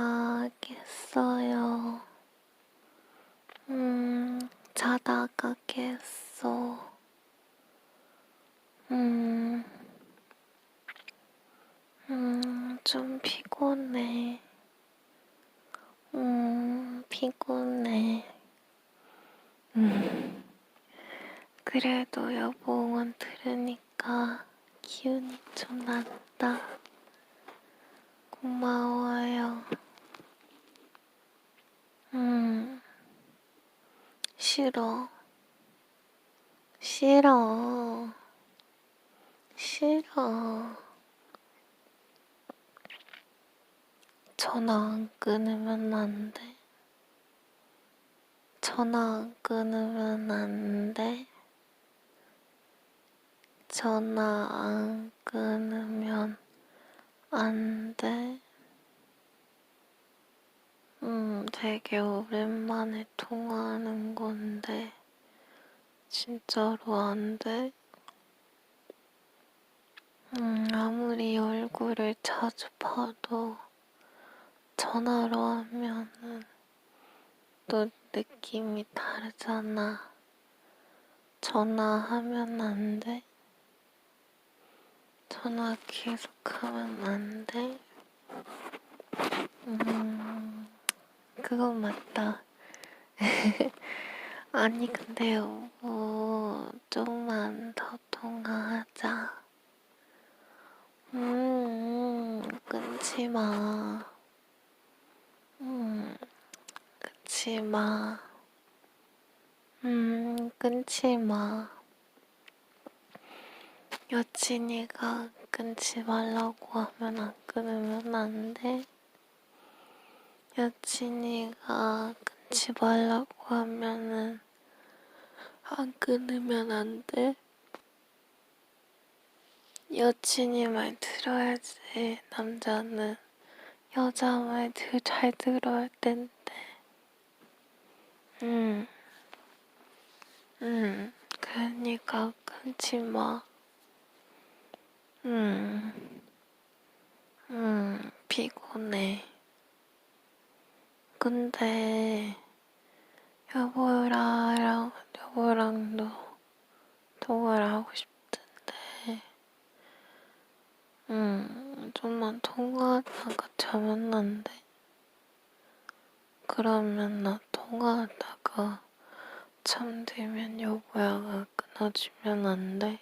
자다가 깼어요. 음, 자다가 깼어. 음, 음, 좀 피곤해. 음, 피곤해. 음, 그래도 응원 들으니까 기운이 좀 났다. 고마워요. 음, 싫어. 싫어. 싫어. 전화 안 끊으면 안 돼. 전화 안 끊으면 안 돼. 전화 안 끊으면 안 돼. 음, 되게 오랜만에 통화하는 건데, 진짜로 안 돼? 음, 아무리 얼굴을 자주 봐도 전화로 하면은 또 느낌이 다르잖아. 전화하면 안 돼? 전화 계속하면 안 돼? 음, 그건 맞다. 아니, 근데 여보, 조금만 더 통화하자. 음, 끊지 마. 음, 끊지 마. 음, 끊지 마. 여친이가 끊지 말라고 하면 안 끊으면 안 돼. 여친이가 끊지 말라고 하면은 안 끊으면 안 돼. 여친이 말 들어야지. 남자는 여자 말 잘 들어야 된대. 응. 응. 그러니까 끊지 마. 응. 응. 피곤해. 근데 여보랑 여보랑도 통화를 하고 싶던데. 응. 좀만 통화하다가 안 돼? 그러면 나 통화하다가 잠들면 여보야가 끊어주면 안 돼?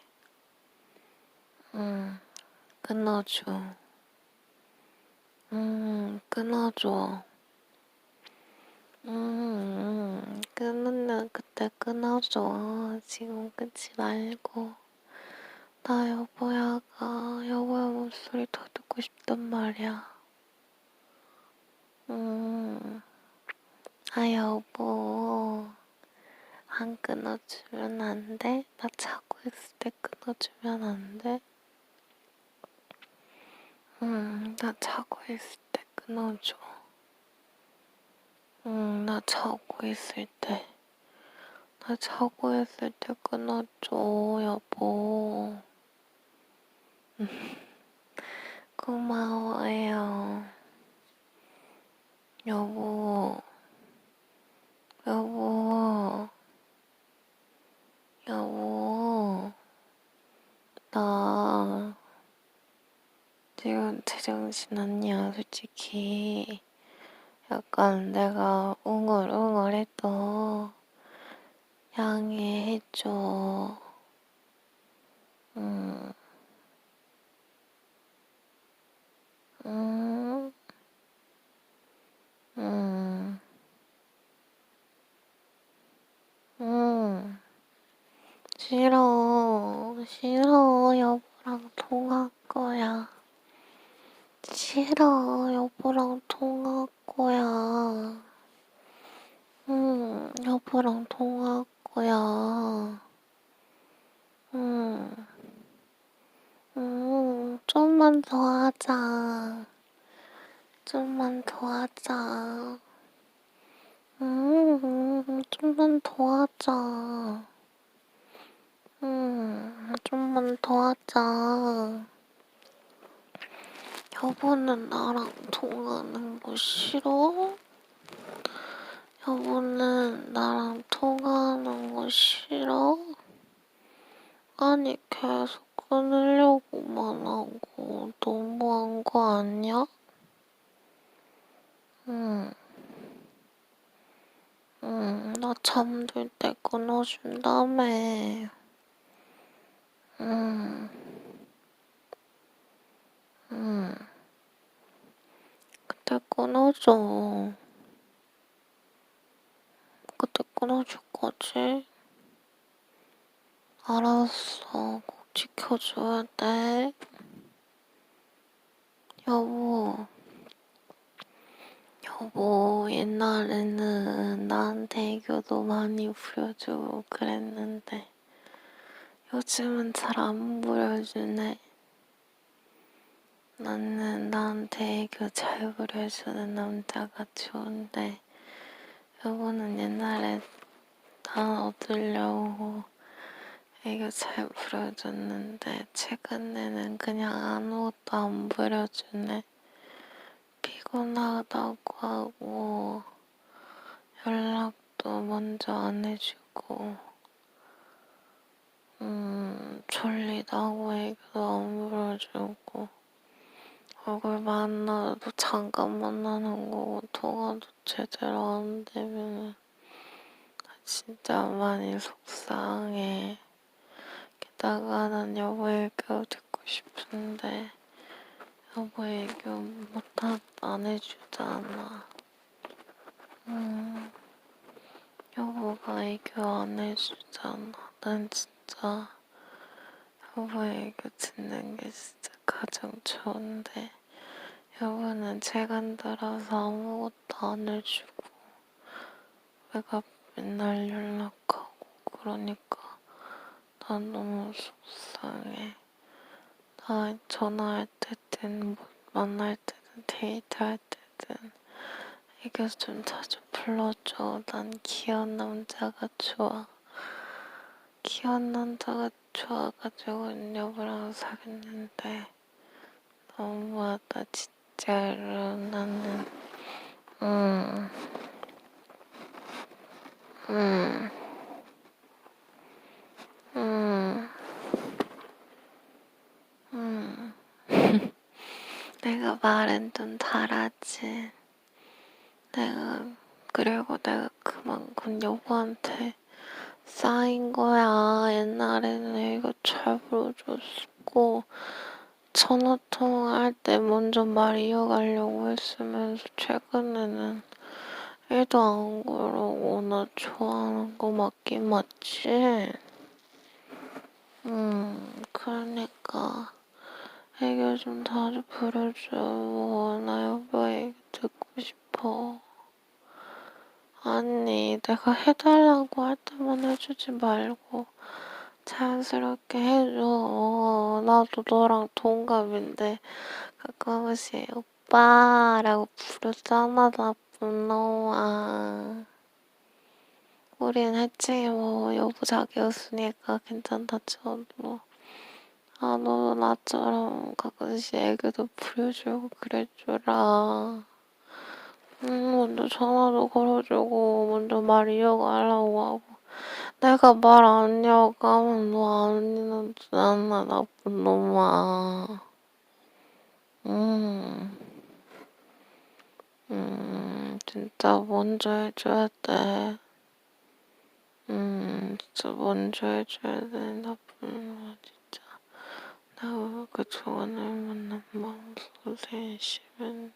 응, 끊어줘. 응, 끊어줘. 응, 응, 끊으면 그때 끊어줘. 지금 끊지 말고. 나 여보야가, 여보야 목소리 더 듣고 싶단 말이야. 음, 아, 여보. 안 끊어주면 안 돼? 나 자고 있을 때 끊어주면 안 돼? 응, 나 자고 있을 때 끊어줘. 응, 나 자고 있을 때. 나 자고 있을 때 끊어줘, 여보. 고마워요. 여보, 여보, 여보, 나 지금 제정신 아니야, 솔직히. 약간 내가 웅얼웅얼해도 양해해줘. 음. 음. 음. 음. 싫어. 싫어. 여보랑 통화할 거야. 싫어. 여보랑 통화할 거야. 응, 여보랑 통화할 거야. 응. 응, 좀만 더 하자. 좀만 더 하자. 응, 좀만 더 하자. 응, 좀만 더 하자. 여보는 나랑 통하는 거 싫어? 여보는 나랑 통화하는 거 싫어? 아니, 계속 끊으려고만 하고 너무한 거 아니야? 응. 응, 나 잠들 때 끊어준다며. 응. 응. 끊어줘. 그때 끊어줄 거지? 알았어. 꼭 지켜줘야 돼. 여보. 여보, 옛날에는 나한테 애교도 많이 부려주고 그랬는데, 요즘은 잘 안 부려주네. 나는 나한테 애교 잘 부려주는 남자가 좋은데, 여보는 옛날에 나 얻으려고 애교 잘 부려줬는데, 최근에는 그냥 아무것도 안 부려주네. 피곤하다고 하고, 연락도 먼저 안 해주고, 음, 졸리다고 애교도 안 부려주고, 얼굴 만나도 잠깐 만나는 거고, 통화도 제대로 안 되면, 진짜 많이 속상해. 게다가 난 여보 애교 듣고 싶은데, 여보 애교 못하, 안 해주잖아. 음, 여보가 애교 안 해주잖아. 난 진짜 여보 애교 듣는 게 진짜 가장 좋은데, 여보는 최근 들어서 아무것도 안 해주고, 내가 맨날 연락하고, 그러니까 난 너무 속상해. 나 전화할 때든, 뭐 만날 때든, 데이트할 때든, 애교 좀 자주 불러줘. 난 귀여운 남자가 좋아. 귀여운 남자가 좋아가지고 여보랑 사귀었는데, 너무하다, 진짜 로. 나는, 음, 음, 음, 음. 내가 말은 좀 잘하지. 내가, 그리고 내가 그만큼 여보한테 쌓인 거야. 옛날에는 이거 잘 불러줬고, 전화 통화할 때 먼저 말 이어가려고 했으면서, 최근에는 일도 안 그러고, 나 좋아하는 거 맞긴 맞지? 음, 그러니까. 애교 좀 자주 부려줘. 나 여보 애교 듣고 싶어. 아니, 내가 해달라고 할 때만 해주지 말고 자연스럽게 해줘. 나도 너랑 동갑인데 가끔 한 번씩 오빠라고 부르잖아, 나쁜 놈아. 우린 했지, 뭐, 여보 자기였으니까 괜찮다 쳐도. 아, 너도 나처럼 가끔씩 애교도 부려주고 그래주라. 음, 먼저 전화도 걸어주고, 먼저 말 이어가려고 하고. 내가 말안 이어가면 너안 이어주잖아, 나쁜 놈아. 음, 음, 진짜 먼저 해줘야 돼. 음, 진짜 먼저 해줘야 돼, 나쁜 놈아, 진짜. 내가 그 좋은 을 만난 마음속에 심은